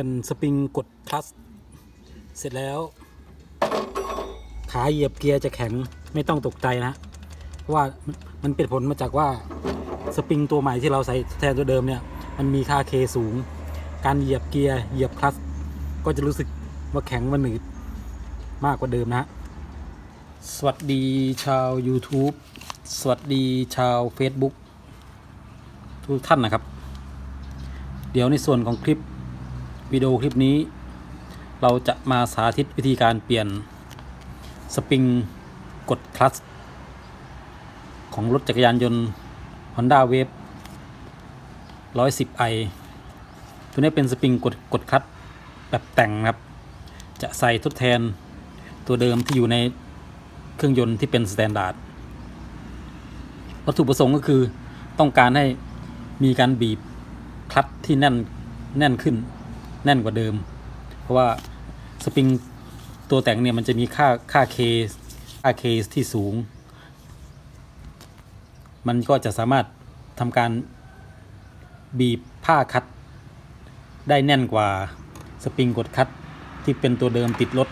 ี่ยนสปริงกดคลัสเสร็จแล้ว ขาเหยียบเกียร์จะแข็งไม่ต้องตกใจนะเพราะว่ามันเป็นผลมาจากว่าสปริงตัวใหม่ที่เราใส่แทนตัวเดิมเนี่ย มันมีค่าเคสูง การเหยียบเกียร์เหยียบคลัสก็จะรู้สึกว่าแข็งว่าหนืดมากกว่าเดิมนะ สวัสดีชาว YouTube สวัสดีชาว Facebook ทุกท่านนะครับ เดี๋ยวในส่วนของคลิป วิดีโอคลิปนี้ เราจะมาสาธิตวิธีการเปลี่ยนสปริงกดคลัตช์ของรถจักรยานยนต์ Honda Wave 110i ตัวนี้เป็นสปริงกดกดคลัตช์แบบแต่งครับ จะใส่ทดแทนตัวเดิมที่อยู่ในเครื่องยนต์ที่เป็นสแตนดาร์ดวัตถุประสงค์ก็คือต้องการให้มีการบีบคลัตช์ที่แน่นแน่นขึ้น แน่นกว่าเดิม เพราะว่าสปริงตัวแต่งเนี่ยมันจะมีค่าค่าเคค่าเคที่สูง มันก็จะสามารถทำการบีบผ้าคัด ได้แน่นกว่าสปริงกดคัดที่เป็นตัวเดิมติดรถ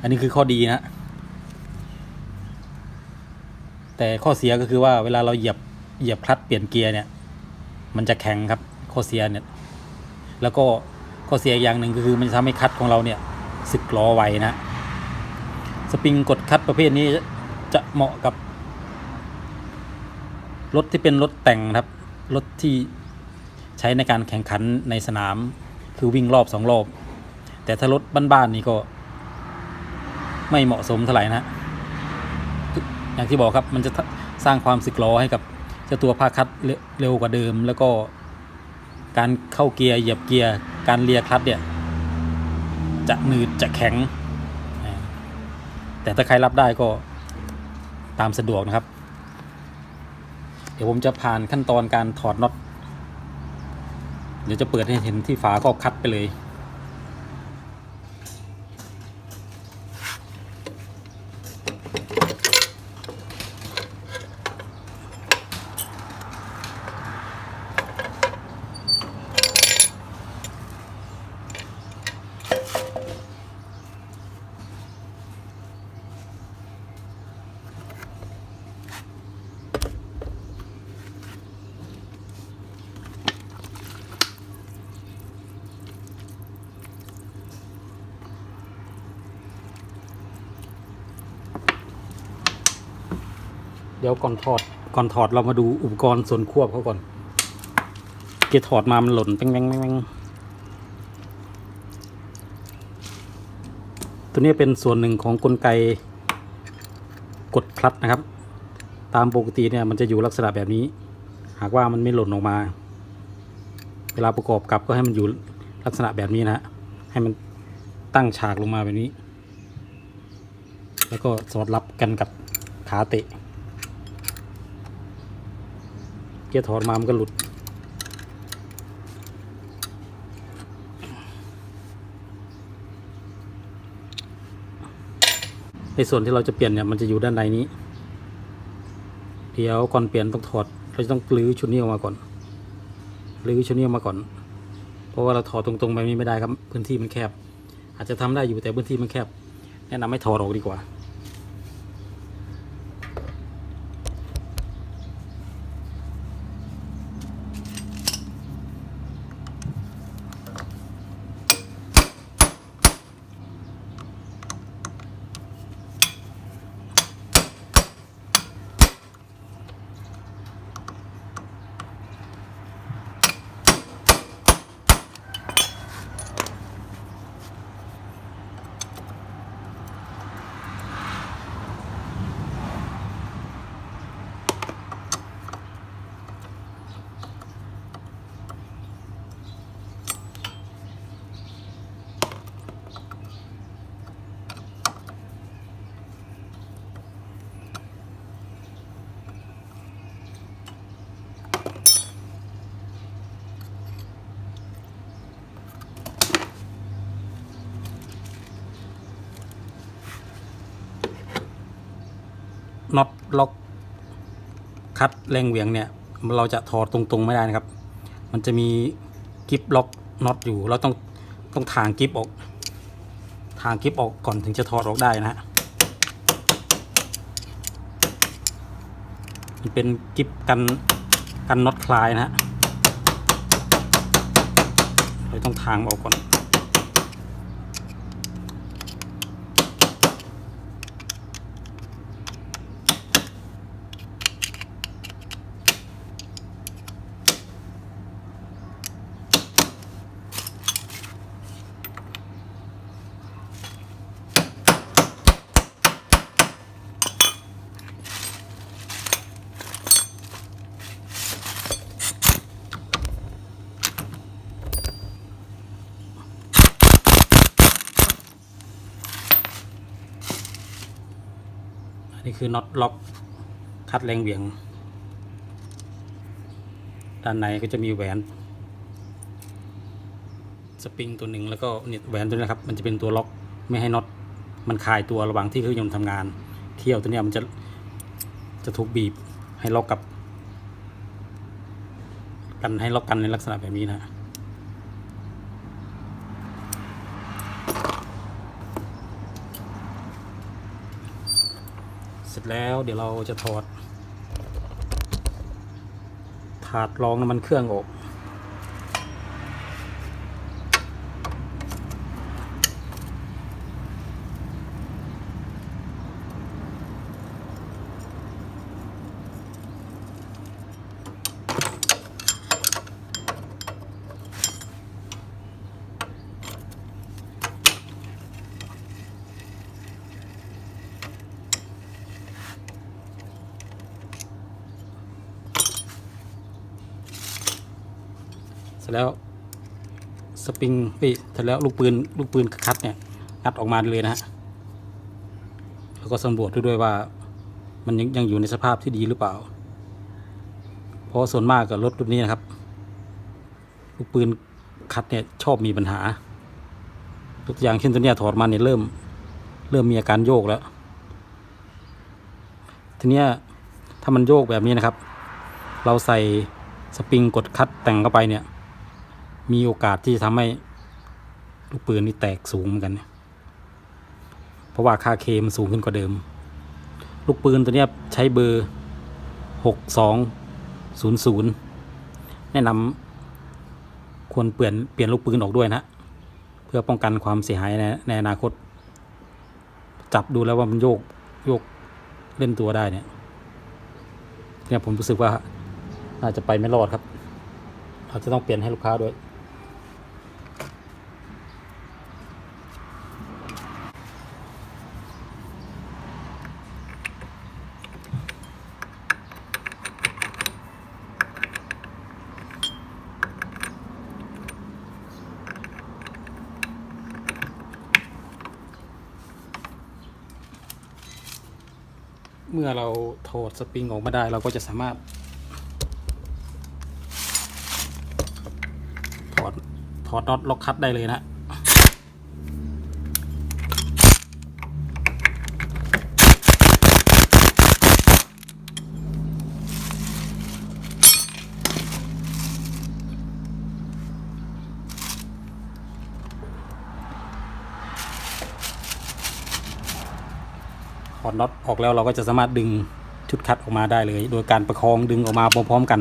อันนี้คือข้อดีนะ แต่ข้อเสียก็คือว่าเวลาเราเหยียบเหยียบคลัตช์เปลี่ยนเกียร์เนี่ย มันจะแข็งครับ ข้อเสียเนี่ยแล้วก็ข้อเสียอย่างหนึ่งก็คือมันจะทำให้คัตของเราเนี่ยสึกล้อไวนะ สปริงกดคัตประเภทนี้จะเหมาะกับ รถที่เป็นรถแต่งครับ รถที่ใช้ในการแข่งขันในสนาม คือวิ่งรอบสองรอบ แต่ถ้ารถบ้านๆนี่ก็ ไม่เหมาะสมเท่าไหร่นะอย่างที่บอกครับมันจะสร้างความสึกล้อให้กับเจ้าตัวภาคัดเร็วกว่าเดิมแล้วก็ การเข้าเกียร์เหยียบเกียร์การเลียคลัตช์เนี่ยจะหนืดจะแข็ง แต่ถ้าใครรับได้ก็ตามสะดวกนะครับ เดี๋ยวผมจะผ่านขั้นตอนการถอดน็อตเดี๋ยวจะเปิดให้เห็นที่ฝาก็คัดไปเลย เดี๋ยวก่อนถอดก่อนถอดเรามาดูอุปกรณ์ส่วนควบเขาก่อน เกียร์ถอดมามันหล่นแป้งแป้งแป้งตัวนี้เป็นส่วนหนึ่งของกลไกกดคลัตช์นะครับ ตามปกติเนี่ยมันจะอยู่ลักษณะแบบนี้ หากว่ามันไม่หล่นออกมา เวลาประกอบกับก็ให้มันอยู่ลักษณะแบบนี้นะฮะให้มันตั้งฉากลงมาแบบนี้ แล้วก็สอดรับกันกับขาเตะ เกียร์ถอดมามันก็หลุด ในส่วนที่เราจะเปลี่ยนเนี่ยมันจะอยู่ด้านในนี้ เดี๋ยวก่อนเปลี่ยนต้องถอด เราจะต้องรื้อชุดนี้ออกมาก่อนรื้อชุดนี้ออกมาก่อน เพราะว่าเราถอดตรงๆแบบนี้ไม่ได้ครับ พื้นที่มันแคบ อาจจะทำได้อยู่แต่พื้นที่มันแคบ แนะนำให้ถอดออกดีกว่า ล็อกคัดแรงเหวี่ยงเนี่ย เราจะถอดตรงๆไม่ได้นะครับ มันจะมีกิฟล็อกน็อตอยู่ เราต้องต้องทางกิฟออก ทางกิฟออกก่อนถึงจะถอดออกได้นะฮะมันเป็นกิฟกันกันน็อตคลายนะฮะเราต้องทางออกก่อน นนี้คือน็อตล็อกคัดแรงเหวี่ยง ด้านในก็จะมีแหวนสปริงตัวหนึ่งแล้วก็เนี่ยแหวนตัวนี้ครับมันจะเป็นตัวล็อกไม่ให้น็อตมันคลายตัวระหว่างที่เครื่องยนต์ทำงาน เที่ยวตัวนี้มันจะจะถูกบีบให้ล็อกกับ กันให้ล็อกกันในลักษณะแบบนี้นะ เสร็จแล้วเดี๋ยวเราจะถอด ถาดรองน้ำมันเครื่องออก แล้วสปริงเอ้ยเสร็จแล้วลูกปืนลูกปืนคัดเนี่ยงัดออกมาเลยนะฮะแล้วก็สำรวจด,ด้วยว่า มันยังยังอยู่ในสภาพที่ดีหรือเปล่า เพราะส่วนมากกับรถรุ่นนี้นะครับ ลูกปืนคัดเนี่ยชอบมีปัญหาตัวอย่างเช่นตัวเนี้ยถอดมาเนี่ยเริ่ม เริ่มมีอาการโยกแล้ว ทีเนี้ยถ้ามันโยกแบบนี้นะครับ เราใส่สปริงกดคัดแต่งเข้าไปเนี่ย มีโอกาสที่ทำให้ลูกปืนนี่แตกสูงเหมือนกันเนี่ยเพราะว่าค่าเคมันสูงขึ้นกว่าเดิม ลูกปืนตัวนี้ใช้เบอร์หกสองศูนย์ศูนย์แนะนำควรเปลี่ยนเปลี่ยนลูกปืนออกด้วยนะ เพื่อป้องกันความเสียหายในในอนาคต จับดูแล้วว่ามันโยกโยกเล่นตัวได้เนี่ยเนี่ยผมรู้สึกว่าน่าจะไปไม่รอดครับเราจะต้องเปลี่ยนให้ลูกค้าด้วย เมื่อเราถอดสปริงออกมาได้เราก็จะสามารถ ถอดถอดน็อตล็อกคัดได้เลยนะ ถอดน็อตออกแล้วเราก็จะสามารถดึงชุดคัดออกมาได้เลย โดยการประคองดึงออกมาพร้อมๆกัน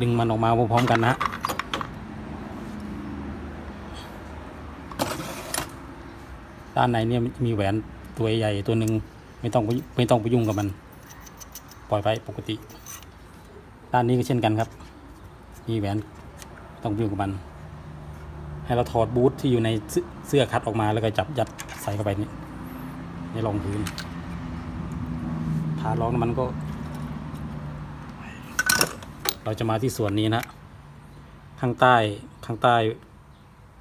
ดึงมันออกมาพร้อมๆกันนะด้านในเนี่ยมีแหวนตัวใหญ่ตัวหนึ่งไม่ต้องไปไม่ต้องไปยุ่งกับมัน ปล่อยไปปกติ ด้านนี้ก็เช่นกันครับ มีแหวนต้องไปยุ่งกับมัน ให้เราถอดบูทที่อยู่ในเสื้อคัดออกมาแล้วก็จับยัดใส่เข้าไปนี่ในรองพื้นฐานรองมันก็ เราจะมาที่ส่วนนี้นะข้างใต้ข้างใต้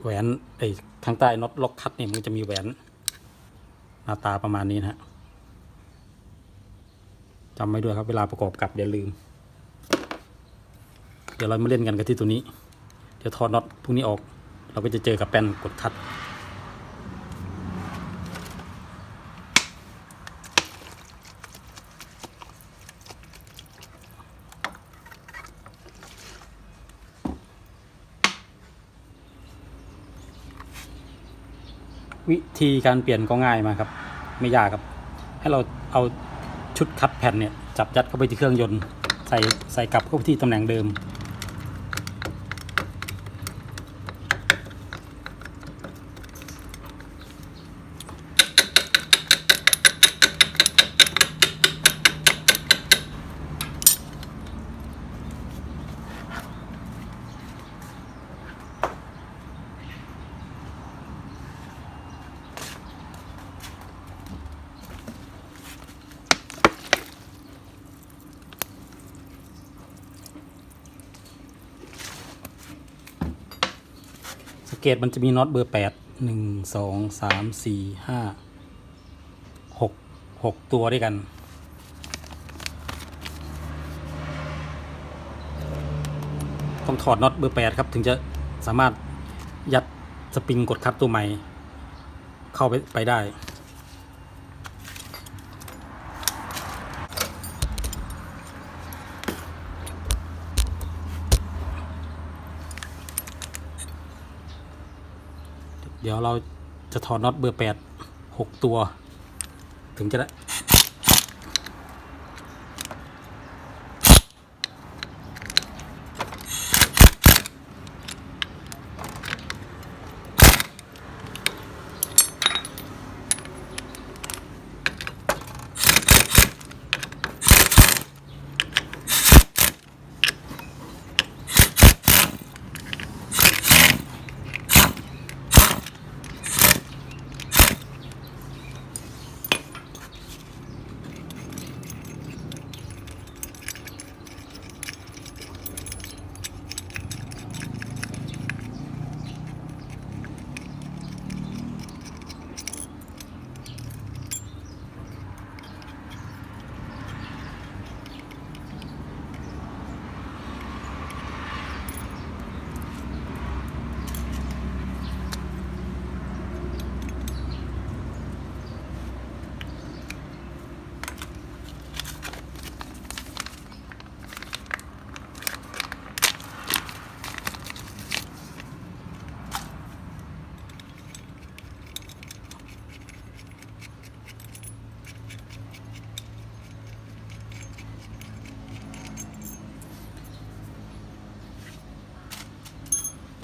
แหวนไอ้ข้างใต้น็อตล็อกคัดนี่มันจะมีแหวนหน้าตาประมาณนี้นะฮะจำไว้ด้วยครับเวลาประกอบกับอย่าลืม เดี๋ยวเรามาเล่นกันกันที่ตัวนี้ เดี๋ยวถอดน็อตพวกนี้ออก เราก็จะเจอกับแป้นกดทัด วิธีการเปลี่ยนก็ง่ายมาครับ ไม่ยากครับ ให้เราเอาชุดคัดแผ่นเนี่ย จับยัดเข้าไปที่เครื่องยนต์ ใส่ใส่กลับเข้าไปที่ตำแหน่งเดิม เกตมันจะมีน็อตเบอร์แปดหนึ่งสองสามสี่ห้าหกหกตัวด้วยกันต้องถอดน็อตเบอร์แปดครับ ถึงจะสามารถยัดสปริงกดคัดตัวใหม่ เข้าไปไปได้ เดี๋ยวเราจะถอดน็อตเบอร์แปดหกตัว ถึงจะได้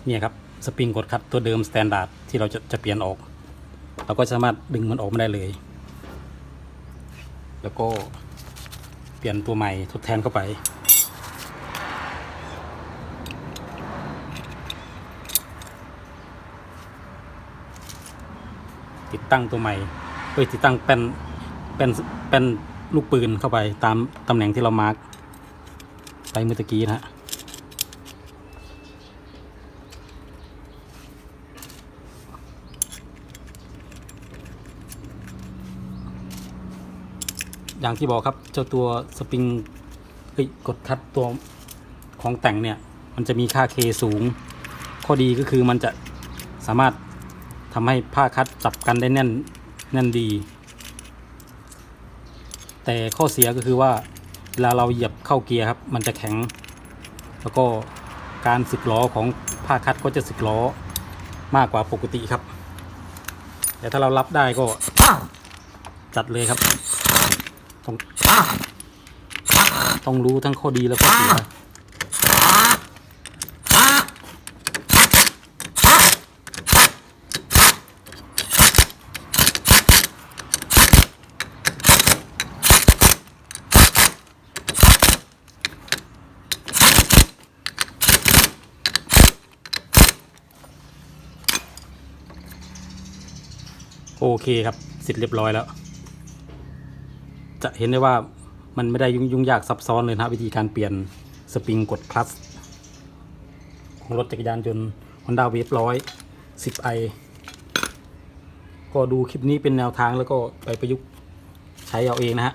เนี่ยครับสปริงกดคัดตัวเดิมสแตนดาร์ดที่เราจะจะเปลี่ยนออก เราก็สามารถดึงมันออกมาได้เลย แล้วก็เปลี่ยนตัวใหม่ทดแทนเข้าไป ติดตั้งตัวใหม่เอ้ยติดตั้งแป้นแป้นแป้นลูกปืนเข้าไปตามตำแหน่งที่เรามาร์กไปเมื่อตะกี้นะฮะ อย่างที่บอกครับเจ้าตัวสปริงกดคัดตัวของแต่งเนี่ย มันจะมีค่า K สูง ข้อดีก็คือมันจะสามารถทำให้ผ้าคัดจับกันได้แน่นแน่นดี แต่ข้อเสียก็คือว่าเวลาเราเหยียบเข้าเกียร์ครับ มันจะแข็ง แล้วก็การสึกล้อของผ้าคัดก็จะสึกล้อมากกว่าปกติครับ แต่ถ้าเรารับได้ก็จัดเลยครับ ต้องต้องรู้ทั้งข้อดีและข้อเสียโอเคครับเสร็จเรียบร้อยแล้ว จะเห็นได้ว่ามันไม่ได้ยุ่งยุ่งยากซับซ้อนเลยนะวิธีการเปลี่ยนสปริงกดคลัตช์ของรถจักรยานยนต์ Honda Wave ร้อย 10i ก็ดูคลิปนี้เป็นแนวทางแล้วก็ไปประยุกต์ใช้เอาเองนะฮะ